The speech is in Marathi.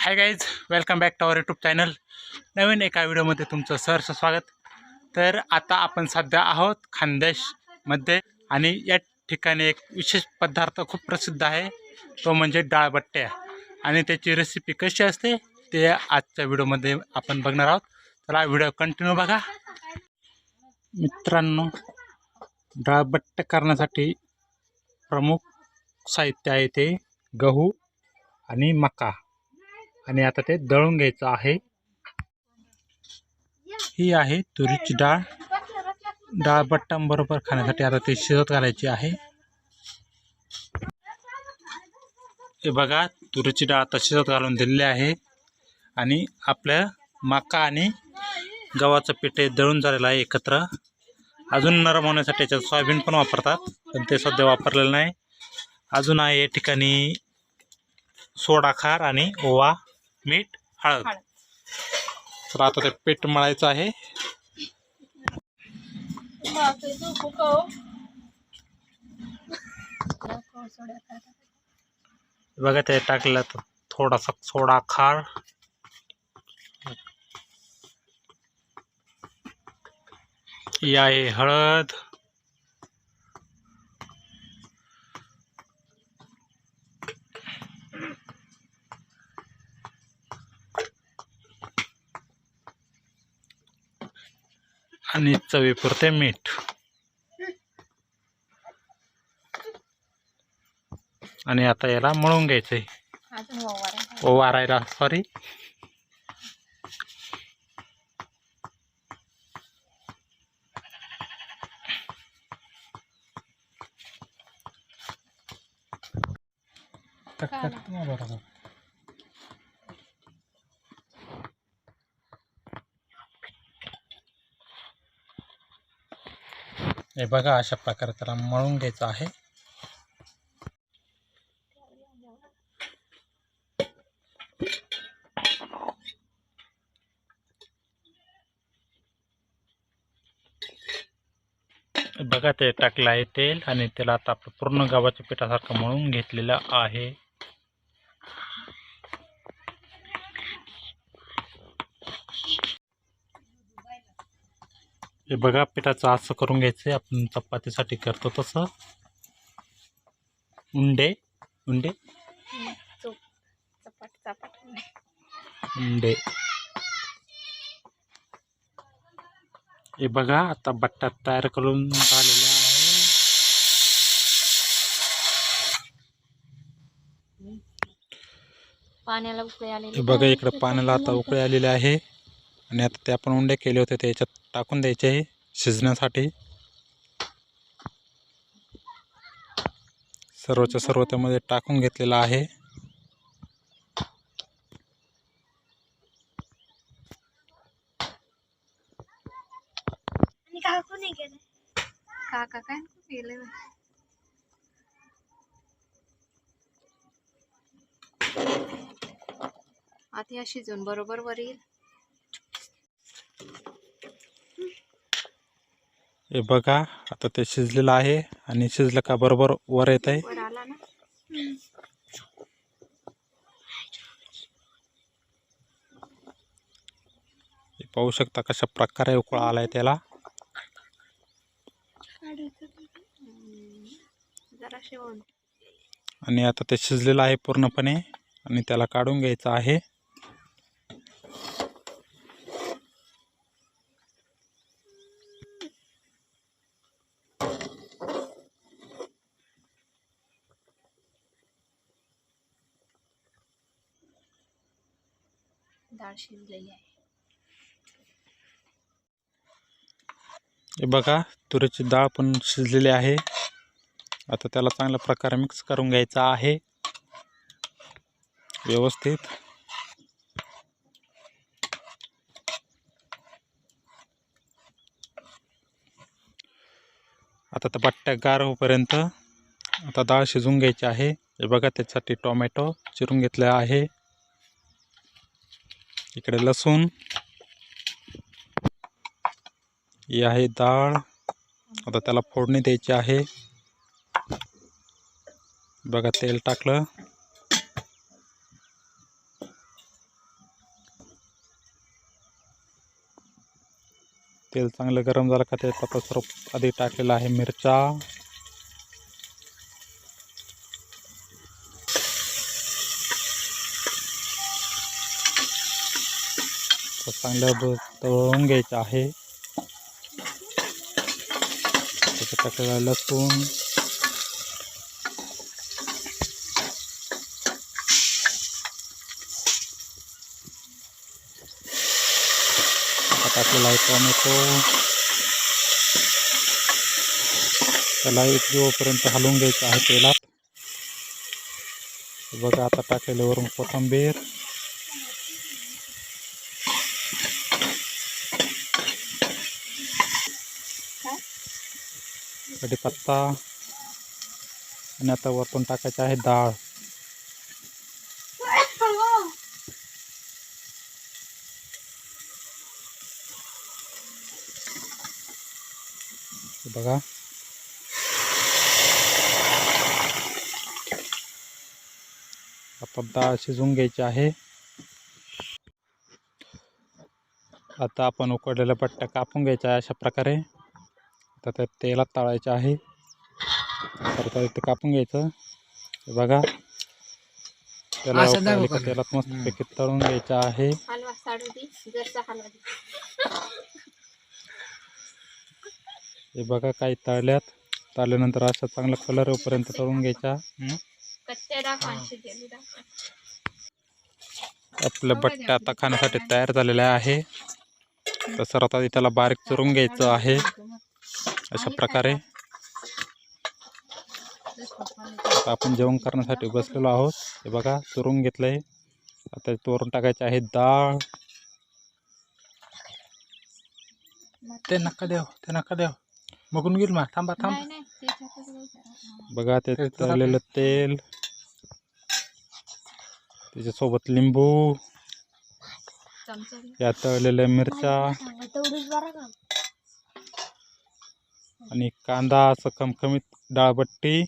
Hi guys welcome back to our YouTube channel नवीन एका व्हिडिओमध्ये तुमचं सहर्ष स्वागत. तर आता आपण सध्या आहोत खानदेशमध्ये आणि या ठिकाणी एक विशेष पदार्थ खूप प्रसिद्ध आहे. तो म्हणजे डाळबट्ट्या. आणि त्याची रेसिपी कशी असते ते आजच्या व्हिडिओमध्ये आपण बघणार आहोत. चला व्हिडिओ कंटिन्यू बघा. मित्रांनो डाळबट्ट्या करण्यासाठी प्रमुख साहित्य आहे ते गहू आणि मका. आणि आता ते दळून घ्यायचं आहे. ही आहे तुरीची डाळ. डाळ बट्टांबरोबर खाण्यासाठी आता ते शिजत घालायची आहे. हे बघा तुरीची डाळ आता शिजत घालून दिलेली आहे. आणि आपल्या मका आणि गव्हाचं पीठ दळून झालेलं आहे एकत्र. अजून नरम होण्यासाठी याच्यात सोयाबीन पण वापरतात पण ते सध्या वापरलेलं नाही. अजून आहे या ठिकाणी सोडा खार आणि ओवा. मीठ हळद. तर आता ते पीठ मळायचं आहे. बघा ते टाकलं तर थोडासा सोडा खार. ही आहे हळद. आणि चवीपुरते मीठ. आणि आता याला मळून घ्यायचंय. वारायला सॉरी बरोबर हे बघा अशा प्रकारे त्याला मळून घ्यायचं आहे. बघा ते टाकलं आहे तेल आणि त्याला आता आपलं पूर्ण गव्हाच्या पिठासारखं मळून घेतलेलं आहे. हे बघा पिठाचं असं करून घ्यायचं आपण चपातीसाठी करतो तसं. उंडे. उंडे? उंडे. हे बघा आता बट्टा तयार करून झालेला आहे. पाण्याला उकळी आलेली हे बघा इकडे पाण्याला आता उकळी आलेली आहे. आणि आता ते आपण उंडे केले होते ते याच्यात टाकून द्यायचे आहे शिजण्यासाठी. सर्वच्या सर्व त्यामध्ये टाकून घेतलेलं आहे. आणि काकू नाही गेले. काका काय गेले आता या शिजून बरोबर वर येईल. हे बघा आता ते शिजलेलं आहे आणि शिजलं का बरोबर वर येत आहे. पाहू शकता कशा प्रकारे उकळा आलाय त्याला. आणि आता ते शिजलेलं आहे पूर्णपणे आणि त्याला काढून घ्यायचं आहे. डाळ शिजलेली आहे. हे बघा तुरीची डाळ पण शिजलेली आहे. आता त्याला चांगल्या प्रकारे मिक्स करून घ्यायचा आहे. व्यवस्थित. आता त्या बट्ट्या गार होईपर्यंत आता डाळ शिजवून घ्यायची आहे. हे बघा त्याच्यासाठी टोमॅटो चिरून घेतले आहे. इकडे लसूण ही आहे डाळ. आता त्याला फोडणी द्यायची आहे. बघा तेल टाकलं. तेल चांगलं गरम झालं का त्यात आता सर्व आधी टाकलेलं आहे मिरच्या. असं चांगलं तळून घ्यायचं आहे. त्याच्या टाकलेलं लसूण. आता टाकलेला आहे टोमॅटो. त्याला एक जोपर्यंत हलवून घ्यायचं आहे तेलात. बघा आता टाकलेले वरून कोथिंबीर. कढीपत्ता आणि आता वरतून टाकायचे आहे डाळ. बघा. आता डाळ शिजवून घ्यायची आहे. आता आपण उकडलेला पट्टा कापून घ्यायचा आहे अशा प्रकारे. आता त्या तेलात तळायचं आहे. तर त्या ते कापून घ्यायचं. बघा. त्याला? तेलात मस्तपैकी तळून घ्यायचं आहे. हलवा साडू दे जरचा हलवा दे. हे बघा काही तळल्यात. तळल्यानंतर असं चांगला कलर येऊपर्यंत तळून घ्यायचा. आपल्या बट्ट्या आता खाण्यासाठी तयार झालेल्या आहे. तर सर्वात आधी त्याला बारीक चिरून घ्यायचं आहे. अशा प्रकारे आता आपण जेवण करण्यासाठी बसलेलो आहोत हे बघा चुरून घेतलंय आता चोरून टाकायचे आहे डाळ ते नका देव ते नका देव बघून घेईल मा थांबा थांब नाही नाही त्याच्यातच घालायचं. बघा ते ते तर तळलेलं तेल त्याच्यासोबत लिंबू चमचा घे. या तळलेल्या मिरच्या आणि कांदा असं कमकमीत डाळबट्टी.